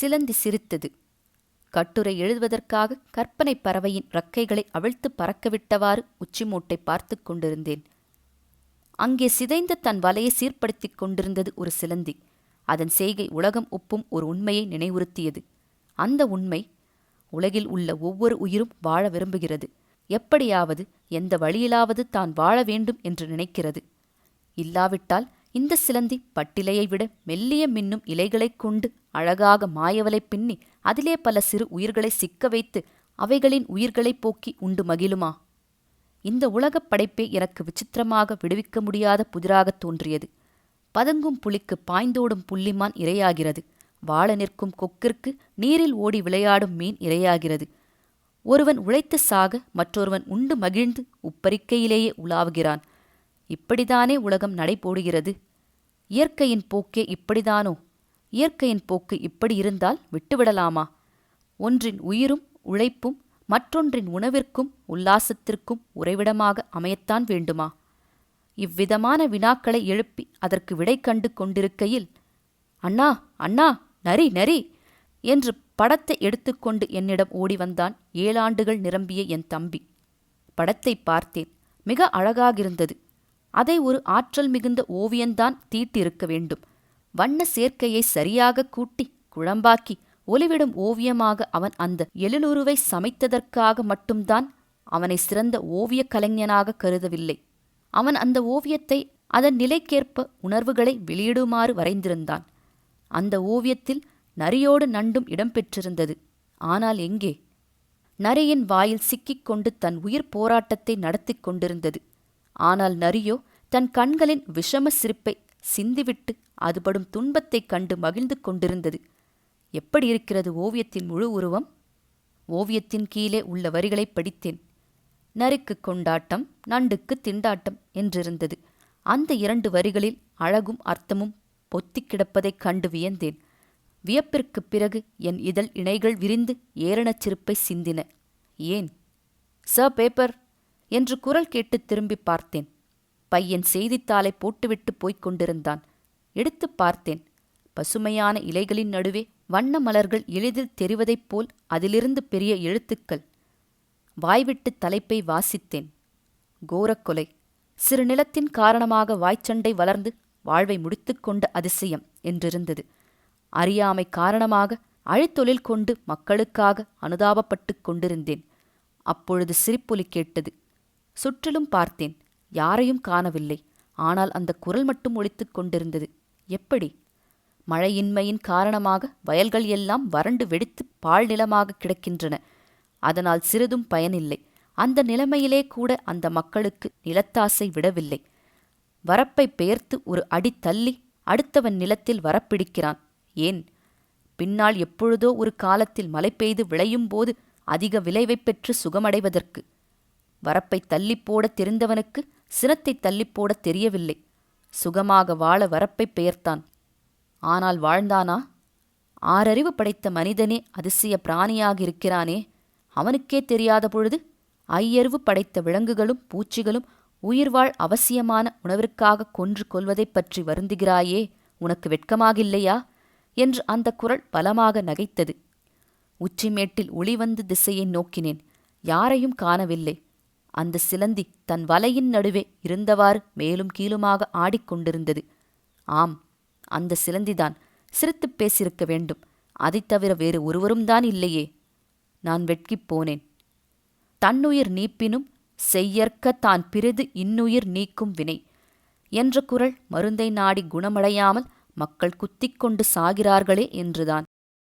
சிலந்தி சிரித்தது. கட்டுரை எழுதுவதற்காக கற்பனை பறவையின் ரக்கைகளை அவிழ்த்து பறக்கவிட்டவாறு உச்சிமூட்டை பார்த்து கொண்டிருந்தேன். அங்கே சிதைந்த தன் வலையை சீர்படுத்திக் கொண்டிருந்தது ஒரு சிலந்தி. அதன் செய்கை உலகம் உப்பும் ஒரு உண்மையை நினைவுறுத்தியது. அந்த உண்மை உலகில் உள்ள ஒவ்வொரு உயிரும் வாழ விரும்புகிறது. எப்படியாவது எந்த வழியிலாவது தான் வாழ வேண்டும் என்று நினைக்கிறது. இல்லாவிட்டால் இந்த சிலந்தி பட்டிலையை விட மெல்லிய மின்னும் இலைகளைக் கொண்டு அழகாக மாயவலை பின்னி அதிலே பல சிறு உயிர்களை சிக்க வைத்து அவைகளின் உயிர்களைப் போக்கி உண்டு மகிழுமா? இந்த உலகப் படைப்பே எனக்கு விசித்திரமாக விடுவிக்க முடியாத புதிராகத் தோன்றியது. பதங்கும் புலிக்கு பாய்ந்தோடும் புள்ளிமான் இரையாகிறது. வாழ நிற்கும் கொக்கிற்கு நீரில் ஓடி விளையாடும் மீன் இரையாகிறது. ஒருவன் உழைத்து சாக மற்றொருவன் உண்டு மகிழ்ந்து உப்பரிக்கையிலேயே உலாவுகிறான். இப்படிதானே உலகம் நடைபோடுகிறது? இயற்கையின் போக்கே இப்படிதானோ? இயற்கையின் போக்கு இப்படி இருந்தால் விட்டுவிடலாமா? ஒன்றின் உயிரும் உழைப்பும் மற்றொன்றின் உணவிற்கும் உல்லாசத்திற்கும் உறைவிடமாக அமையத்தான் வேண்டுமா? இவ்விதமான வினாக்களை எழுப்பி அதற்கு விடை கண்டு கொண்டிருக்கையில் அண்ணா அண்ணா நரி நரி என்று படத்தை எடுத்துக்கொண்டு என்னிடம் ஓடி வந்தான் ஏழாண்டுகள் நிரம்பிய என் தம்பி. படத்தை பார்த்தேன். மிக அழகாகிருந்தது. அதை ஒரு ஆற்றல் மிகுந்த ஓவியந்தான் தீட்டிருக்க வேண்டும். வண்ண சேர்க்கையை சரியாக கூட்டி குழம்பாக்கி ஒளிவிடும் ஓவியமாக அவன் அந்த எழுநூறுவை சமைத்ததற்காக மட்டும்தான் அவனை சிறந்த ஓவியக் கலைஞனாக கருதவில்லை. அவன் அந்த ஓவியத்தை அதன் நிலைக்கேற்ப உணர்வுகளை வெளியிடுமாறு வரைந்திருந்தான். அந்த ஓவியத்தில் நரியோடு நண்டும் இடம்பெற்றிருந்தது ஆனால் எங்கே? நரியின் வாயில் சிக்கிக்கொண்டு தன் உயிர் போராட்டத்தை நடத்தி கொண்டிருந்தது. ஆனால் நரியோ தன் கண்களின் விஷம சிரிப்பை சிந்திவிட்டு அதுபடும் துன்பத்தைக் கண்டு மகிழ்ந்து கொண்டிருந்தது. எப்படி இருக்கிறது ஓவியத்தின் முழு உருவம்? ஓவியத்தின் கீழே உள்ள வரிகளை படித்தேன். நரிக்கு கொண்டாட்டம் நண்டுக்கு திண்டாட்டம் என்றிருந்தது. அந்த இரண்டு வரிகளில் அழகும் அர்த்தமும் பொத்திக் கிடப்பதைக் கண்டு வியந்தேன். வியப்பிற்குப் பிறகு என் இதழ் இணைகள் விரிந்து ஏரணச் சிரிப்பை சிந்தின. ஏன்? ச பேப்பர் என்று குரல் கேட்டு திரும்பி பார்த்தேன். பையன் செய்தித்தாளை போட்டுவிட்டு போய்க் கொண்டிருந்தான். எடுத்துப் பார்த்தேன். பசுமையான இலைகளின் நடுவே வண்ண மலர்கள் எளிதில் தெரிவதைப் போல் அதிலிருந்து பெரிய எழுத்துக்கள். வாய்விட்டு தலைப்பை வாசித்தேன். கோரக்கொலை. சிறு நிலத்தின் காரணமாக வாய்ச்சண்டை வளர்ந்து வாழ்வை முடித்துக்கொண்ட அதிசயம் என்றிருந்தது. அறியாமை காரணமாக அழித்தொழில் கொண்டு மக்களுக்காக அனுதாபப்பட்டுக் கொண்டிருந்தேன். அப்பொழுது சிரிப்பொலி கேட்டது. சுற்றிலும் பார்த்தேன். யாரையும் காணவில்லை. ஆனால் அந்த குரல் மட்டும் ஒழித்துக் கொண்டிருந்தது. எப்படி? மழையின்மையின் காரணமாக வயல்கள் எல்லாம் வறண்டு வெடித்து பால் நிலமாக கிடக்கின்றன. அதனால் சிறிதும் பயனில்லை. அந்த நிலைமையிலே கூட அந்த மக்களுக்கு நிலத்தாசை விடவில்லை. வரப்பை பெயர்த்து ஒரு அடி தள்ளி அடுத்தவன் நிலத்தில் வரப்பிடிக்கிறான். ஏன்? பின்னால் எப்பொழுதோ ஒரு காலத்தில் மழை பெய்து விளையும் போது அதிக விளைவைப் பெற்று சுகமடைவதற்கு. வரப்பை தள்ளிப்போட தெரிந்தவனுக்கு சினத்தை தள்ளிப்போடத் தெரியவில்லை. சுகமாக வாழ வரப்பை பெயர்த்தான். ஆனால் வாழ்ந்தானா? ஆறறிவு படைத்த மனிதனே அதிசய பிராணியாக இருக்கிறானே. அவனுக்கே தெரியாத பொழுது ஐயறிவு படைத்த விலங்குகளும் பூச்சிகளும் உயிர்வாழ் அவசியமான உணவிற்காக கொன்று கொள்வதைப் பற்றி வருந்துகிறாயே உனக்கு வெட்கமாகில்லையா? என்று அந்த குரல் பலமாக நகைத்தது. உச்சிமேட்டில் ஒளிவந்து திசையை நோக்கினேன். யாரையும் காணவில்லை. அந்த சிலந்தி தன் வலையின் நடுவே இருந்தவாறு மேலும் கீழுமாக ஆடிக்கொண்டிருந்தது. ஆம் அந்த சிலந்திதான் சிரித்துப் பேசியிருக்க வேண்டும். அதைத் தவிர வேறு ஒருவரும் தான் இல்லையே. நான் வெட்கிப் போனேன். தன்னுயிர் நீப்பினும் செய்யற்க தான் பிறிது இன்னுயிர் நீக்கும் வினை என்ற குரல் மருந்தை நாடி குணமடையாமல் மக்கள் குத்திக் கொண்டு சாகிறார்களே என்றுதான்.